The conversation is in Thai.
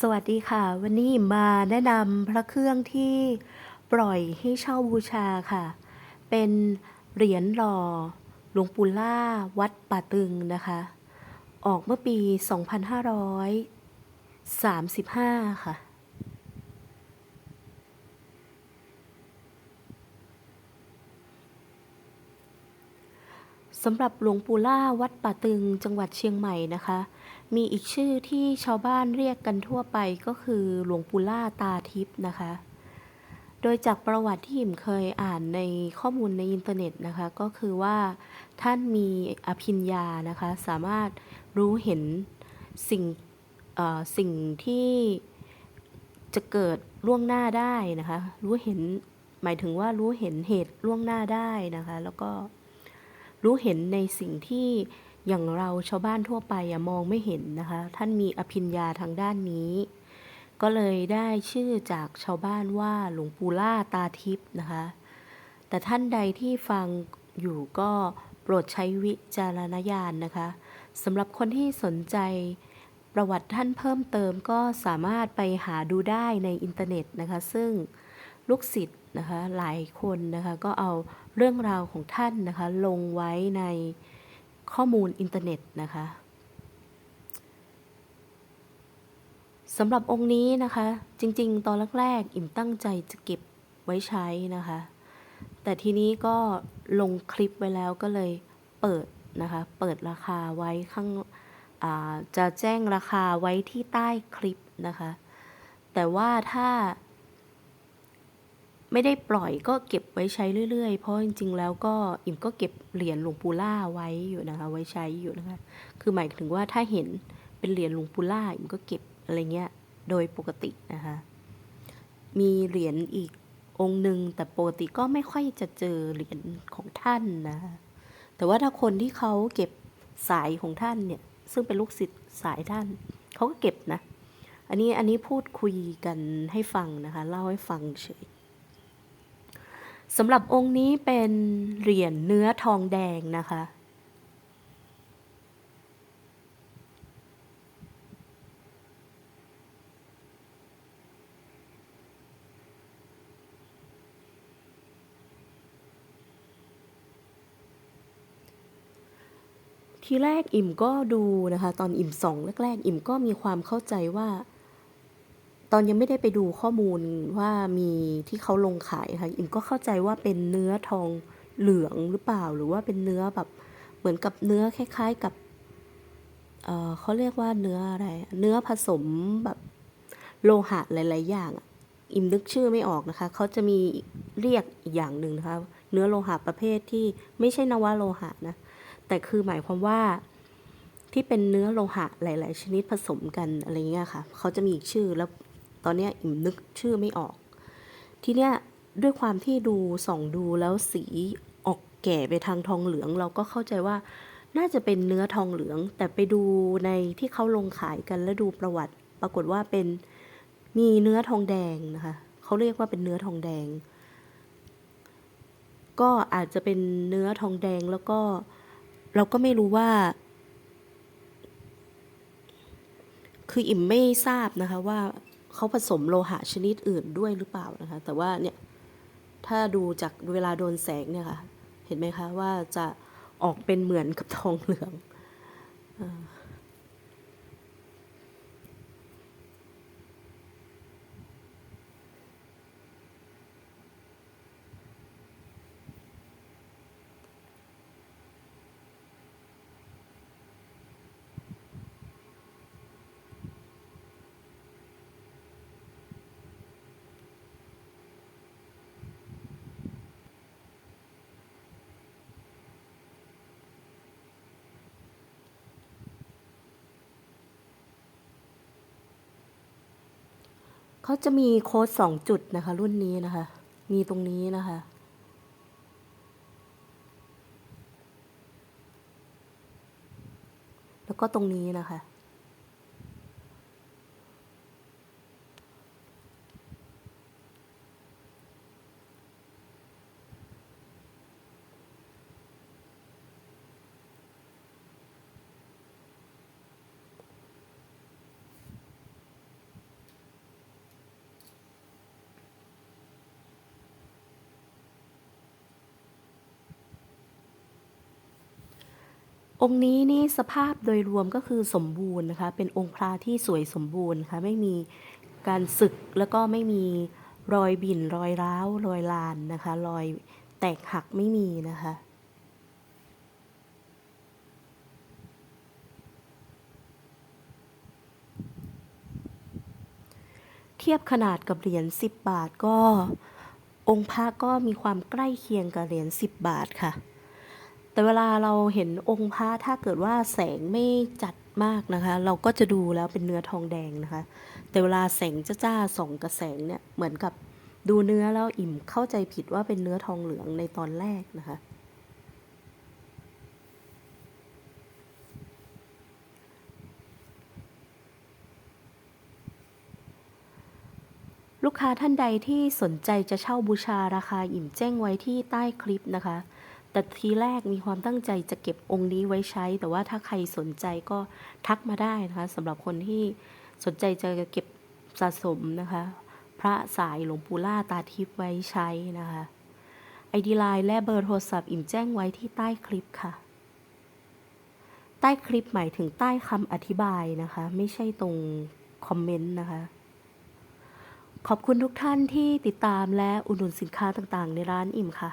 สวัสดีค่ะ วันนี้มาแนะนำพระเครื่องที่ปล่อยให้เช่าบูชาค่ะ เป็นเหรียญหล่อหลวงปู่ล่าวัดป่าตึงนะคะ ออกเมื่อปี 2535 ค่ะ สำหรับหลวงปู่ล่าวัดป่าตึงจังหวัดเชียงใหม่นะคะ มีอีกชื่อที่ชาวบ้านเรียกกันทั่วไปก็คือหลวงปู่ล่าตาทิพย์นะคะ โดยจากประวัติที่หิมเคยอ่านในข้อมูลในอินเทอร์เน็ตนะคะ ก็คือว่าท่านมีอภิญญานะคะ สามารถรู้เห็นสิ่งสิ่งที่จะเกิดล่วงหน้าได้นะคะ รู้เห็นหมายถึงว่ารู้เห็นเหตุล่วงหน้าได้นะคะ แล้วก็ รู้เห็นในสิ่งที่อย่างเราชาวบ้านทั่วไปอมองไม่เห็นนะคะ ท่านมีอภิญญาทางด้านนี้ ก็เลยได้ชื่อจากชาวบ้านว่าหลวงปู่ล่าตาทิพย์นะคะ แต่ท่านใดที่ฟังอยู่ก็โปรดใช้วิจารณญาณนะคะสำหรับคนที่สนใจประวัติท่านเพิ่มเติมก็สามารถไปหาดูได้ในอินเทอร์เน็ตนะคะ ซึ่งลูกศิษย์ นะคะหลายคนนะคะก็เอาเรื่องราวของท่านนะคะลงไว้ในข้อมูลอินเทอร์เน็ตนะคะสำหรับองค์นี้นะคะ จริงๆ ตอนแรกๆ อิ่มตั้งใจจะเก็บไว้ใช้นะคะ แต่ทีนี้ก็ลงคลิปไว้แล้วก็เลยเปิดนะคะ เปิดราคาไว้ข้างาจะแจ้งราคาไว้ที่ใต้คลิปนะคะ แต่ว่าถ้า ไม่ได้ปล่อยก็เก็บไว้ใช้เรื่อยๆ เพราะจริงๆ แล้วก็อิ่มก็เก็บเหรียญหลวงปู่ล่าไว้อยู่นะคะ ไว้ใช้อยู่นะคะ คือหมายถึงว่าถ้าเห็นเป็นเหรียญหลวงปู่ล่าอิ่มก็เก็บอะไรเงี้ยโดยปกตินะคะ มีเหรียญอีกองค์หนึ่งแต่ปกติก็ไม่ค่อยจะเจอเหรียญของท่านนะคะแต่ว่าถ้าคนที่เขาเก็บสายของท่านเนี่ย ซึ่งเป็นลูกศิษย์สายท่านเขาก็เก็บนะ อันนี้อันนี้พูดคุยกันให้ฟังนะคะ เล่าให้ฟังเฉย สำหรับองค์นี้เป็นเหรียญเนื้อทองแดงนะคะ ทีแรกอิ่มก็ดูนะคะ ตอนอิ่มสองแรกๆ อิ่มก็มีความเข้าใจว่า ตอนยังไม่ได้ไปดูข้อมูลว่ามีที่เขาลงขายนะคะอิ่มก็เข้าใจว่าเป็นเนื้อทองเหลืองหรือเปล่า หรือว่าเป็นเนื้อแบบเหมือนกับเนื้อคล้าย ๆกับเเขาเรียกว่าเนื้ออะไร เนื้อผสมแบบโลหะหลาย ๆ อย่างอะอิ่มนึกชื่อไม่ออกนะคะ เขาจะมีเรียกอีกอย่างหนึ่งนะคะ เนื้อโลหะประเภทที่ไม่ใช่นวโลหะนะ แต่คือหมายความว่าที่เป็นเนื้อโลหะหลาย ๆ ชนิดผสมกันอะไรเงี้ยค่ะ เขาจะมีอีกชื่อแล้ว ตอนนี้อิ่มนึกชื่อไม่ออก ทีเนี้ยด้วยความที่ดูส่องดูแล้วสีออกแก่ไปทางทองเหลือง เราก็เข้าใจว่าน่าจะเป็นเนื้อทองเหลือง แต่ไปดูในที่เขาลงขายกันแล้วดูประวัติ ปรากฏว่าเป็นมีเนื้อทองแดงนะคะเขาเรียกว่าเป็นเนื้อทองแดง ก็อาจจะเป็นเนื้อทองแดงแล้วก็เราก็ไม่รู้ว่า คืออิ่มไม่ทราบนะคะว่า เขาผสมโลหะชนิดอื่นด้วยหรือเปล่านะคะ แต่ว่าเนี่ยถ้าดูจากเวลาโดนแสงเนี่ยค่ะ เห็นไหมคะว่าจะออกเป็นเหมือนกับทองเหลืองอ เขาจะมีโค้ดสองจุดนะคะ รุ่นนี้นะคะ มีตรงนี้นะคะ แล้วก็ตรงนี้นะคะ องค์นี้นี่สภาพโดยรวมก็คือสมบูรณ์นะคะ เป็นองค์พระที่สวยสมบูรณ์ค่ะไม่มีการสึกแล้วก็ไม่มีรอยบิ่นรอยร้าวรอยลานนะคะ รอยแตกหักไม่มีนะคะ เทียบขนาดกับเหรียญ10 บาทก็ องค์พระก็มีความใกล้เคียงกับเหรียญ10 บาทค่ะ แต่เวลาเราเห็นองค์พระถ้าเกิดว่าแสงไม่จัดมากนะคะ เราก็จะดูแล้วเป็นเนื้อทองแดงนะคะ แต่เวลาแสงจ้าๆส่องกับแสงเนี่ยเหมือนกับดูเนื้อแล้วอิ่มเข้าใจผิดว่าเป็นเนื้อทองเหลืองในตอนแรกนะคะ ลูกค้าท่านใดที่สนใจจะเช่าบูชาราคาอิ่มแจ้งไว้ที่ใต้คลิปนะคะ แต่ทีแรกมีความตั้งใจจะเก็บองค์นี้ไว้ใช้ แต่ว่าถ้าใครสนใจก็ทักมาได้นะคะสำหรับคนที่สนใจจะเก็บสะสมนะคะ พระสายหลวงปู่ล่าตาทิพย์ไว้ใช้นะคะไอดีไลน์และเบอร์โทรศัพท์อิ่มแจ้งไว้ที่ใต้คลิปค่ะ ใต้คลิปหมายถึงใต้คำอธิบายนะคะ ไม่ใช่ตรงคอมเมนต์นะคะขอบคุณทุกท่านที่ติดตามและอุดหนุนสินค้าต่างๆ ในร้านอิ่มค่ะ